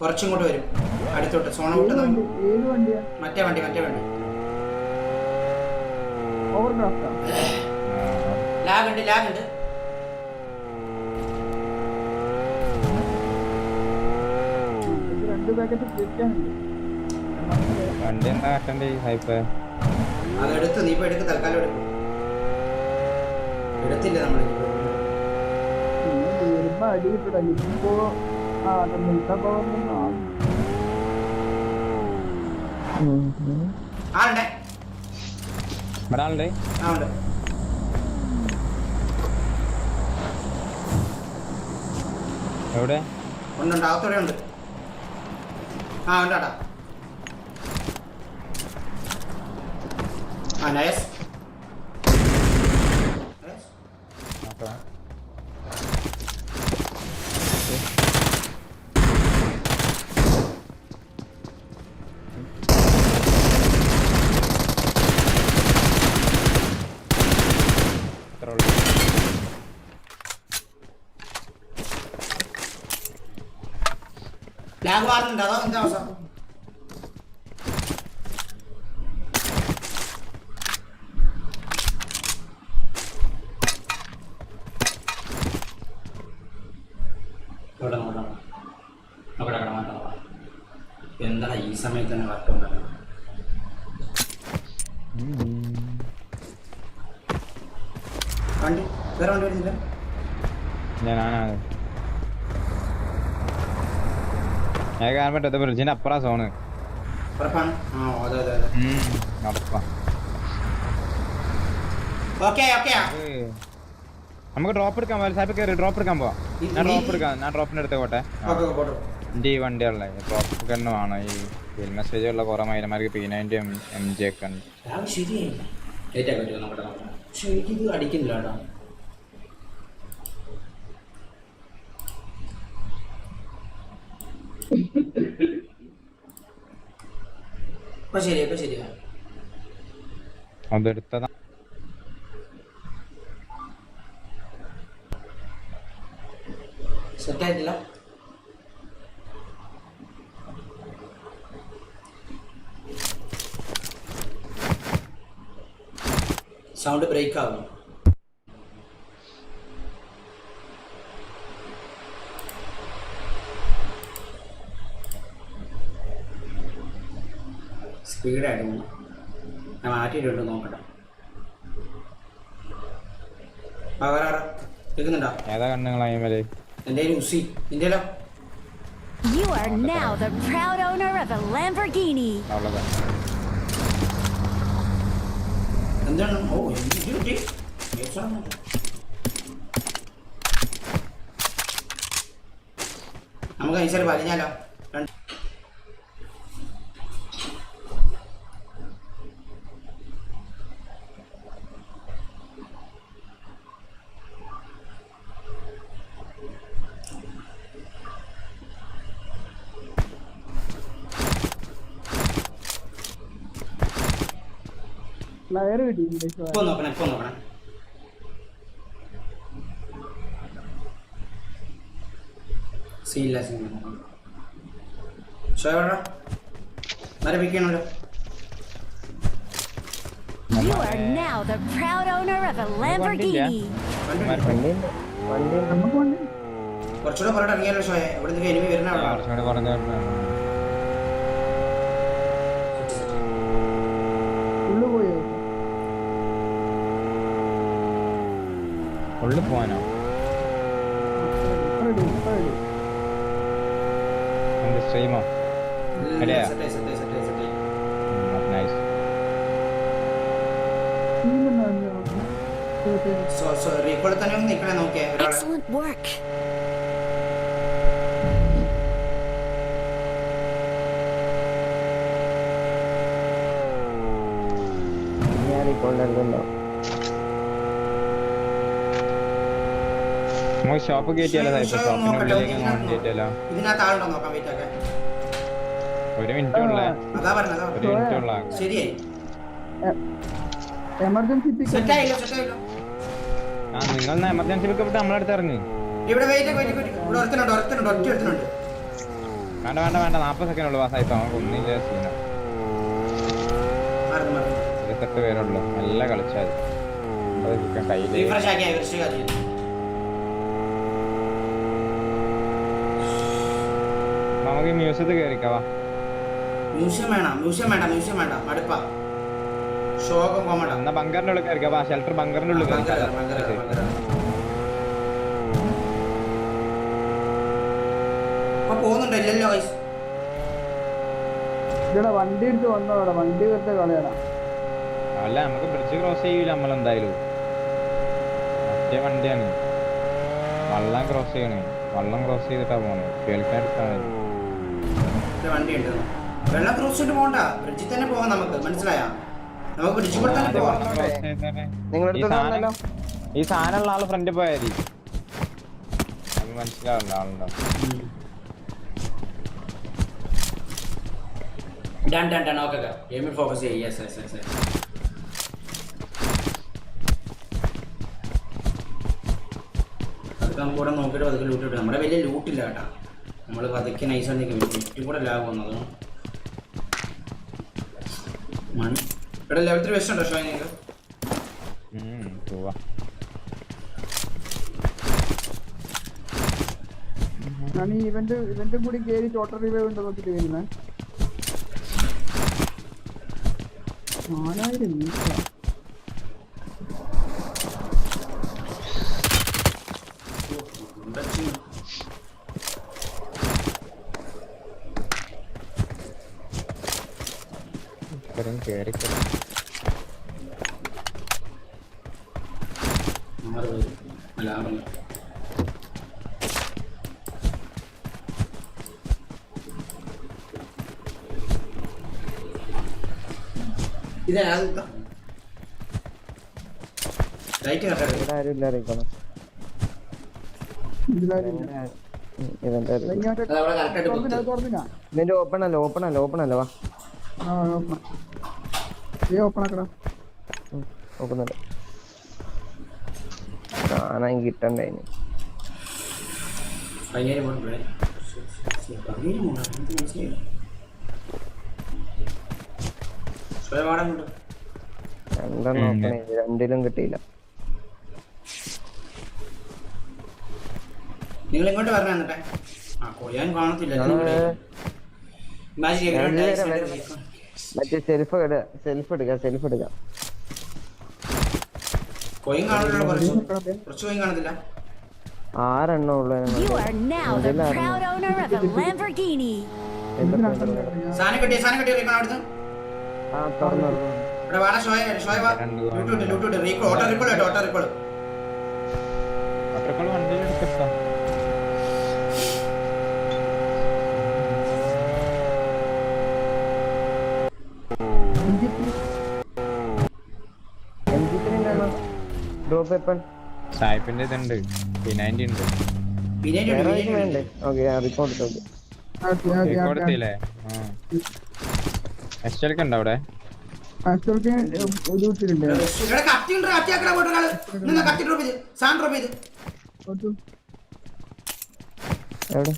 കുറച്ചിങ്ങോട്ട് വരും. അടുത്തോട്ട് സോണ വിട്ട് വണ്ടി മറ്റേ വണ്ടി മറ്റേ വണ്ടി. ലാഗുണ്ട് ലാഗുണ്ട് ലാഗ് ഉണ്ട് ലാഗ് ഉണ്ട്. രണ്ട് പാക്കറ്റ് കഴിക്കാനുണ്ട് വണ്ടി എന്താ കട്ടണ്ടേ ഹൈപ്പ് അത് നീ ഇപ്പൊ എടുക്ക് തൽക്കാലം എടുക്കും. എടുത്തില്ല നമ്മൾ പിന്നെ വരുമ്പോ അടി കിട്ടൂടാ ഇപ്പോ ആ പവർ ആളുണ്ടേ ഇവിടെ ആളുണ്ട് ഉണ്ട് എവിടെ ഉണ്ട് ഉണ്ട് അകത്തോടെ ഉണ്ട് ആ ഉണ്ടാടാ ആ നയസ് നോക്കാം ഇത്രേ ഉള്ളൂ. ലാഗ് മാറുന്നുണ്ട് അതോ എന്താ അവസ്ഥ എന്താ ഈ സമയത്ത് തന്നെ വർക്ക് ഉണ്ടാക്കണം വണ്ടി വേറെ വണ്ടി വരുന്നില്ല ഞാനാണ്. ഞാൻ കാണാൻ പറ്റാത്ത ബ്രിഡ്ജിന്റെ അപ്പുറ സോണ് അതെ അതെ അതെ. നമുക്ക് ഡ്രോപ്പ് എടുക്കാൻ പോലെ സാഹിബ് കയറി ഡ്രോപ്പ് എടുക്കാൻ പോവാം. ഞാൻ ഡ്രോപ്പ് എടുക്കാം. ഞാൻ ഡ്രോപ്പിന്റെ അടുത്ത് പോട്ടെ. എന്റെ ഈ വണ്ടിയുള്ള ഡ്രോപ്പ് തന്നെ വേണം ഈ ഫിൽ മെസ്സേജ് ഉള്ള കുറെ മൈലമാർക്ക് P ninety M M G ഒക്കെ ഉണ്ട്. അത് അടിക്കുന്നില്ല കേട്ടോ. ഇപ്പൊ സ്പീഡായിട്ട് പോകും. ഞാൻ മാറ്റിയിട്ടുണ്ട് നോക്കട്ടെ? കേൾക്കുന്നുണ്ടോ? ഏതാ കണ്ണുങ്ങളായി മേലെ എന്റെ കയ്യിൽ ഉസി. നിന്റെലോ You are now the proud owner of a Lamborghini. എന്താണ്? ഓ ഇത് കിട്ടി. നമുക്ക് ഐസൽ വലിഞ്ഞാലോ ഇപ്പൊ നോക്കണം ഇപ്പൊ നോക്കണം. മരപ്പിക്കണല്ലോ You are now the proud owner of a Lamborghini. കുറച്ചുകൂടെ പുറത്ത് ഇറങ്ങിയല്ലോ ഷോയെ? ഇവിടെ നിന്ന് എനിമി വരുന്ന അവിടെ കുറച്ചും കൂടി കുറഞ്ഞ ഉള്ളു പോയോ ഉള്ളിൽ പോവാനോ? എന്ത് സ്ട്രീമോ സെറ്റായി നൈസ് ടീം എന്നാ സോ സോ റീക്കോളിൽ തന്നെ ഒന്ന് നിൽക്കണേ നോക്കിയേ ഒരാളെ Excellent work. നമുക്ക് ഷോപ്പ് കയറ്റിയാലോ ഷോപ്പ് ഉള്ളിലേക്ക് ഇതിനകത്ത് ആളുണ്ടോ? നോക്കാം വെയിറ്റ് ഒക്കെ. ഒരു മിനിറ്റ് ഉള്ള. അതാ പറഞ്ഞത് ഒരു. മിനിറ്റ് ഉള്ള. ശരിയായി. എമർജൻസി പിക്ക് സെറ്റായില്ലോ സെറ്റായില്ലോ ആ നിങ്ങൾ എമർജൻസി പിക്കപ്പ് നമ്മളടുത്ത് ഇറങ്ങി. ഇവിടെ വെയിറ്റ് വെയിറ്റ് വെയിറ്റ് ഇവിടെ ഒരുത്തനുണ്ട് ഒരുത്തനുണ്ട് ഒറ്റ ഒരുത്തനുണ്ട്. വേണ്ട വേണ്ട വേണ്ട. നാപ്പത് സെക്കൻഡ് ഉള്ളു പാസ്സായിട്ടോ നമുക്ക് ഒന്നില്ല സീന മറന്നു മറന്നു. ഇരുപത്തെട്ട് പേരുള്ളൂ. നല്ല കളിച്ചാൽ. കയ്യിൽ റീഫ്രഷ് ആക്കി റീഫ്രഷ് ആക്കി നമുക്ക് മ്യൂസിയത്തിൽ കയറിക്കാവാ മ്യൂസിയം വേണം മ്യൂസിയം വേണ്ട മ്യൂസിയം വേണ്ട. മടുപ്പാ ശോകം കോമഡ എന്നാ ബങ്കറിന്റെ ഉള്ളിൽ കയറിക്കാവാ ഷെൽട്ടർ ബങ്കറിന്റെ ഉള്ളിൽ പോകുന്നുണ്ടല്ലോ. ഇവിടെ വണ്ടി എടുത്ത് വന്നവിടെ വണ്ടി വെറുതെ കളയണം. അല്ല നമുക്ക് ബ്രിഡ്ജ് ക്രോസ് ചെയ്യൂല നമ്മളെന്തായാലും. മറ്റേ വണ്ടിയാണ്. വള്ളം ക്രോസ് ചെയ്യണേ. വള്ളം ക്രോസ് ചെയ്തിട്ടാ പോണേ. കേൾക്കാൻ എടുത്താൽ വണ്ടി ഉണ്ട്. വെള്ളം ക്രോസ് ചെയ്തിട്ട് പോകണ്ട. ബ്രിഡ്ജിൽ തന്നെ പോകാം നമുക്ക്. മനസ്സിലായാ? നമുക്ക് ബ്രിഡ്ജിൽ കൂടെ തന്നെ പോവാം ഈ സാധനമുള്ള ആൾ ഫ്രണ്ട് പോയാതി. മതി അത് മനസ്സിലാവില്ല ആളുണ്ടോ? ഡൺ ഡൺ ഡൺ ഓക്കെ ഗെയിമിൽ ഫോക്കസ് ചെയ്യുക യെസ് യെസ് യെസ് അതൊക്കെ നമുക്ക് ഇവിടെ നോക്കിയിട്ട് പതുക്കെ ലൂട്ട് കിട്ടും നമ്മുടെ വലിയ ലൂട്ടില്ല കേട്ടാ. നമ്മൾ പതുക്കെ നൈസ് നിൽക്കും ചുറ്റും കൂടെ ലാഗ് വന്നത് മണി ഇവിടെ ലെവൽ ത്രീ വെച്ചുണ്ടോ ഉണ്ടോ ഷോ നിങ്ങൾക്ക് ഞാൻ ഈ ഇവന്റ് ഇവന്റും കൂടി കേറി ടോട്ടൽ റിവൈവ് ഉണ്ടോ നോക്കിട്ട് വരുന്നേ നാലായിരം മീറ്റർ ഇത്രയും കേറി ലാഭം ഇതാ ലൈറ്റ് കട്ടെടുക്കും ഇവിടെ ആരും ഇല്ല അറിയിക്കണം ഇവന്റെ ഇതിന്റെ ഓപ്പൺ അല്ല ഓപ്പൺ അല്ല ഓപ്പൺ അല്ല വാ. ഓപ്പൺ ആക്കടാ. നോക്കുന്നുണ്ട് കാണാൻ കിട്ടണ്ടേ ഇനി? പതിനേഴ് പോണ്ട് ഇവിടെ. ഓപ്പൺ നോക്കണേ രണ്ടിലും കിട്ടിയില്ല. നിങ്ങൾ ഇങ്ങോട്ട് വരണേ എന്നിട്ടെ. ആ കൊയ്യാൻ കാണത്തില്ല. മറ്റേ സെൽഫ് എടുക്ക സെൽഫ് എടുക്ക സെൽഫ് എടുക്ക കൊയ്യും കാണുന്നില്ല കുറച്ച്? കുറച്ച് കൊയ്യും കാണത്തില്ല. ആറെണ്ണം ഉള്ളു. സാധനം കിട്ടിയ? സാധനം കിട്ടിയ? അവിടുന്ന്? സായിപ്പിന്റെ ഇതുണ്ട്. ഫിനാന്റി ഉണ്ട്. ഓക്കെ റിപ്പോർട്ട് നോക്കി കൊടുത്തില്ലേ എസ് ഉണ്ടോ അവിടെ? ആക്ച്വൽക്ക് ഒരു ഇട്ടിട്ടുണ്ട് ഇവിടെ കത്തി ഉണ്ട് കത്തി ആക്കടാ പോട്ടെ ഒരാൾ നിന്ന് കത്തി ഡ്രോപ്പ് ചെയ്ത്. സാൻ ഡ്രോപ്പ് ചെയ്ത് എവിടെ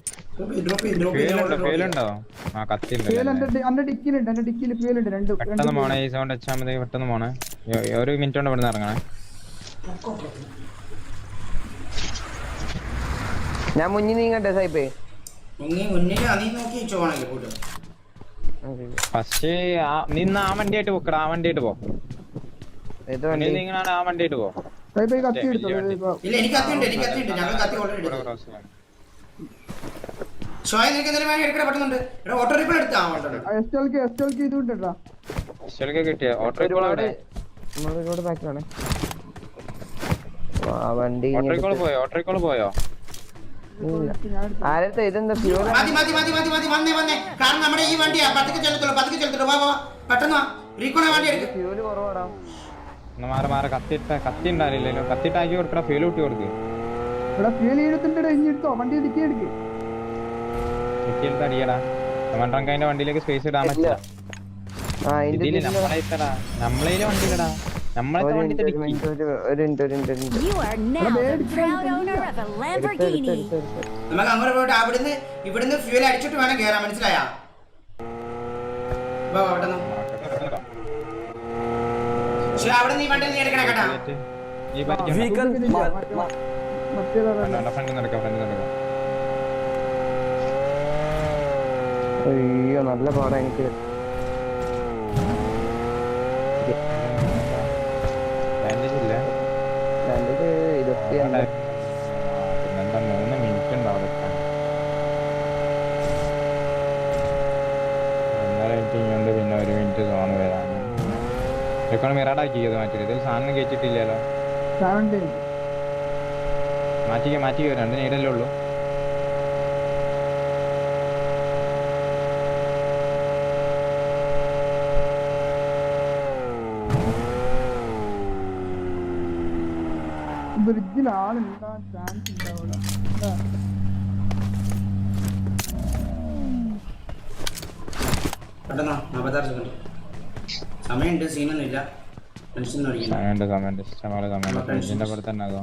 പെട്ടെന്ന് പോണേ ഈ സൗണ്ട് വെച്ചാൽ മതി പെട്ടെന്ന് പോണേ ഒരു മിനിറ്റ് കൊണ്ട് ഇവിടെ നിന്ന് ഇറങ്ങണേ. ഞാൻ മുന്നിൽ നീങ്ങട്ടെ സൈബേ മുന്നിൽ മുന്നിൽ നീ നോക്കി ചോണല്ലേ പോയിട്ട്. ഫസ്റ്റ് നിന്ന് ആ വണ്ടിയായിട്ട് പോക്കടാ ആ വണ്ടിയായിട്ട് പോ. ആ വണ്ടിയായിട്ട് പോ. വണ്ടി. പോയോ ഓട്ടോ റിക്കോൾ പോയോ? ആരത്തെ ഇതെന്താ ഫ്യൂൽ മതി മതി മതി മതി മതി. വന്നേ വന്നേ. കാരണം നമ്മുടെ ഈ വണ്ടിയാ. പതുക്കെ ചെല്ലത്തുള്ളൂ പതുക്കെ ചെല്ലത്തുള്ളൂ. വാ വാ. പെട്ടെന്ന് വാ. റീക്കോണ വണ്ടി എടുക്ക്. ഫ്യൂൽ കുറവാടാ. മാറി മാറി കത്തിട്ട കത്തി ഉണ്ടാവില്ലല്ലോ കത്തിട്ടാക്കി കൊടുക്കട ഫീൽ കൂട്ടി കൊടുക്ക്. ഇവിടെ ഫ്യൂൽ എടുത്തിട്ട് ഇനി എടുത്തോ? വണ്ടി ഡിക്കി എടുക്ക്. നിക്കിയെടുത്ത് അടിയടാ. ടൊമാറ്റോ അതിന്റെ വണ്ടിയിലേക്ക് സ്പേസ് ഇടാൻ പറ്റില്ല. നമ്മളെ ഇത്തടാ നമ്മളെ വണ്ടിയിലടാ നമ്മളെ. നമുക്ക് അങ്ങോട്ട് പോയിട്ട് അവിടുന്ന് ഇവിടുന്ന് ഫ്യൂൽ അടിച്ചിട്ട് വേണം കേറാൻ മനസ്സിലായാ? അവിടെ നിന്ന്. പക്ഷെ അവിടെ നീ വണ്ടി നീ എടുക്കണേ കേട്ടാ. അയ്യോ നല്ല പാടാ എനിക്ക് ബാൻഡേജ് ഇല്ല രണ്ടിൽ ഇരുപത്തി അഞ്ച് പിന്നെന്താ മൂന്ന് മിനിറ്റ് ഉണ്ട് അവിടെ എത്താൻ. ഒന്നര മിനിറ്റ് ഇങ്ങോട്ട് പിന്നെ ഒരു മിനിറ്റ് സോണ് വരാൻ ഇതൊക്കെ മിറാഡാക്കി ചെയ്ത് മാറ്റി. ഇതിൽ സാധനം കയറ്റിട്ടില്ലല്ലോ മാറ്റിക്ക മാറ്റിക്ക രണ്ട് നേരല്ലേ ഉള്ളൂ. ബ്രിഡ്ജിൽ ആളുണ്ടാൻ ചാൻസ് ഉണ്ടാവില്ല സമയമുണ്ട് സമയമുണ്ട് ഇഷ്ടംപോലെ സമയമുണ്ട് ഫ്രിഡ്ജിന്റെ പുറത്ത് തന്നെ അതോ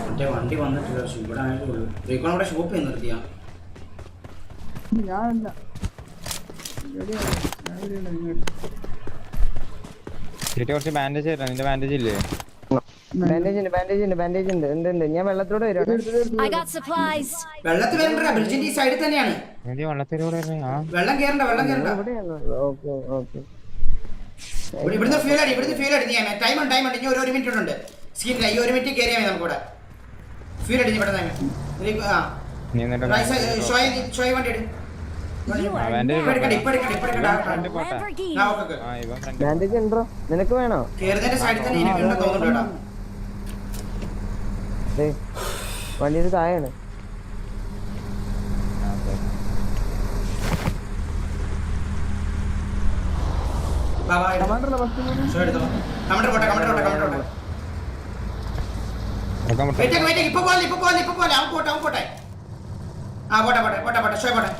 മറ്റേ വണ്ടി വന്നിട്ടില്ല പക്ഷെ ഇവിടെ ആയതേ ഉള്ളൂ. റീക്കോൺ ഇവിടെ ഷോപ്പ് ചെയ്ത് നിർത്തിയാ. ഞാനല്ല. ചേട്ടി കുറച്ച് ബാൻഡേജ് തരാം നിന്റെ ബാൻഡേജ് ഇല്ലേ? ബാൻഡേജ് ഉണ്ട് ബാൻഡേജ് ഉണ്ട് ബാൻഡേജ് ഉണ്ട് ഉണ്ട് ഉണ്ട്. ഞാൻ വെള്ളത്തിലൂടെ വരും I got supplies. വെള്ളത്തിൽ വരണ്ട ബ്രിഡ്ജിന്റെ ഈ സൈഡിൽ തന്നെയാണ്. വെള്ളത്തിലൂടെ വെള്ളം കേറണ്ട വെള്ളം കേറണ്ട. Okay okay. ഇവിടുന്ന് ഫ്യൂൽ അടി ഇവിടുന്ന് ഫ്യൂൽ അടി. ഞാൻ ടൈം ഉണ്ട് ടൈം ഉണ്ട്. ഇനി ഒരു ഒരു മിനിറ്റ് ഉണ്ട്. സ്കീനില്ല ഈ ഒരു മിനിറ്റ് കയറിയാൽ മതി നമുക്കിവിടെ. ഫ്യൂൽ അടി ഇവിടെ ഷോയ് ഷോയ് വണ്ടി എടു You are അവന്റെ now ഇപ്പൊ എടുക്കട്ടെ ഇപ്പൊ എടുക്കട്ടെ ഇപ്പൊ എടുക്കട്ടെ ഫ്രണ്ട് a പോട്ടെ. Lamborghini. ആ ഓക്കെ ഓക്കെ. ആ ഇവൻ ഫ്രണ്ട് ബാൻഡേജ് ഉണ്ടോ? നിനക്ക് വേണോ? കയറുന്നതിന്റെ സൈഡിൽ തന്നെ തോന്നുന്നുണ്ട് കേട്ടോ. വണ്ടിയുടെ താഴെയാണ് വാ വാ എടുത്തോ. കമാൻഡറല്ല ഫസ്റ്റ് മൂന്ന് ഷോ എടുത്തോ കമൻഡർ പോട്ടെ കമൻഡർ പോട്ടെ കമൻഡർ പോട്ടെ. ഇറക്കാൻ പറ്റും വെയിറ്റ് വെയിറ്റ് ഇപ്പൊ പോലെ ഇപ്പൊ പോലെ അവൻ പോട്ടെ അവൻ പോട്ടെ. ആ പോട്ടെ പോട്ടെ പോട്ടെ പോട്ടെ. ഷോ പോട്ടെ.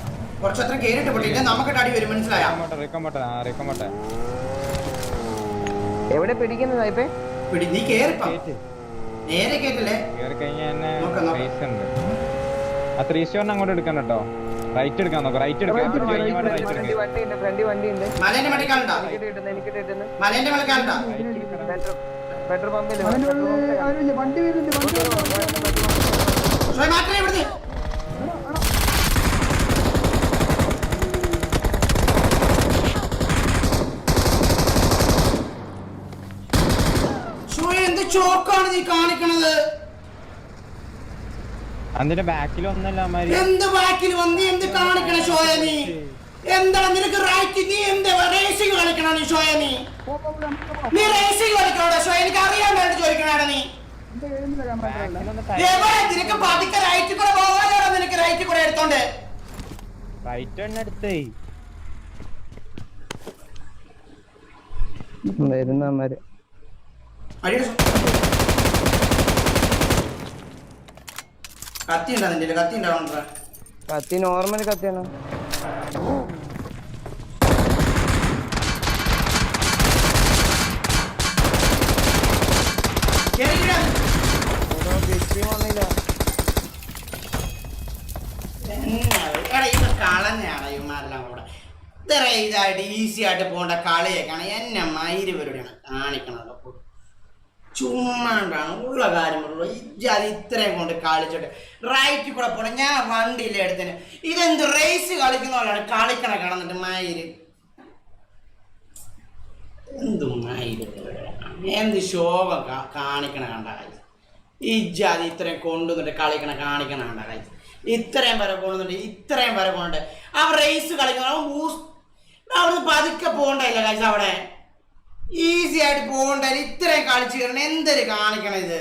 കുറച്ച് അത്ര കേറിട്ട് പോട്ടെ ഇല്ല? നമുക്കിട്ട് അടി വരും മനസ്സിലായാ? എവിടെ പിടിക്കുന്നതാ ഇപ്പൊ? പിടി നീ കേറിപ്പം. നേരെ കേട്ടില്ലേ? കയറി കഴിഞ്ഞാൽ. റേസ് ഉണ്ട്. ആ ത്രീ സ്റ്റോറിന് അങ്ങോട്ട് എടുക്കാൻ കേട്ടോ. റൈറ്റ് എടുക്കാൻ നോക്കാം റൈറ്റ് എടുക്കാം. മലേന്റെ എനിക്ക് എനിക്ക് കിട്ടുന്നു മലേന്റെ മലക്കാളുണ്ടോ പെട്രോൾ പെട്രോൾ പമ്പിൽ വണ്ടി വരുന്നുണ്ട് വണ്ടി മാറ്റേ ഇവിടുന്ന് ഷോ ചോക്കാണ് നീ കാണിക്കണത്? അതിന്റെ ബാക്കിൽ ഒന്നല്ല എന്ത് ബാക്കിൽ വന്ന് എന്ത് കാണിക്കണ ഷോയ നീ? എന്താണ് നിനക്ക് റൈറ്റ് നീ എന്ത് റേസിംഗ് കളിക്കണ നീ ഷോയ നീ? നീ റേസിംഗ് കളിക്കണോടാ ഷോയ? എനിക്ക് അറിയാൻ വേണ്ടി ചോദിക്കണാണ് നീ. എവിടെ? നിനക്ക് പതുക്കെ റൈറ്റ് കൂടെ പോകാനാണോ നിനക്ക് റൈറ്റ് കൂടെ എടുത്തോണ്ട്? റൈറ്റ് എണ്ണ എടുത്തേ. വരുന്നമാര് അടിയുടെ. കത്തി ഉണ്ടോ നിന്റെ കത്തി ഉണ്ടാവണ്ട കത്തി നോർമൽ കത്തിയാണ്. ഈസി ആയിട്ട് പോകേണ്ട കളിയൊക്കെയാണ്. എന്നെ മയിര് പരിപാടിയാണ്. കാണിക്കണത് ചുമ്മാണ്ടാണ് ഉള്ള കാര്യമുള്ളൂ. ഇജ്ജാതി ഇത്രയും കൊണ്ട് കളിച്ചോട്ടെ. റൈറ്റിൽ കൂടെ പോണ. ഞാൻ വണ്ടിയില്ല എടുത്തിന്. ഇതെന്ത് റേസ് കളിക്കുന്ന പോലെയാണ് കളിക്കണ കാണുന്നുണ്ട് മയിര് എന്ത് പരിപാടിയാണ്. എന്ത് ശോകം കാണിക്കണ കണ്ട കാര്യം ഇജ്ജാതി ഇത്രയും കൊണ്ടുവന്നിട്ട് കളിക്കണ കാണിക്കണ കണ്ട കാഴ്ച ഇത്രയും വരെ കൊണ്ടുവന്നിട്ട് ഇത്രയും വരെ കൊണ്ടിട്ട് ആ റേസ് കളിക്കുന്ന അവിടുന്ന് പതുക്കെ പോകണ്ടല്ല കാഴ്ച അവിടെ. ഈസി ആയിട്ട് പോകണ്ട ഇത്രയും കളിച്ചു കയറണം എന്തൊരു കാണിക്കണം ഇത്?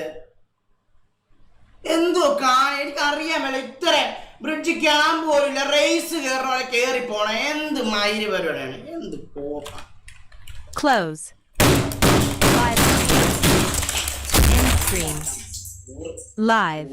എന്തോ കാണി എനിക്ക് അറിയാൻ വേണ്ട ഇത്രയും ബ്രിഡ്ജ് ക്യാമ്പ് പോലില്ല റേസ് കയറണ പോലെ കയറി പോണം. എന്ത് മൈര് പരിപാടിയാണ്? എന്ത് പോക്കാം Close. Live.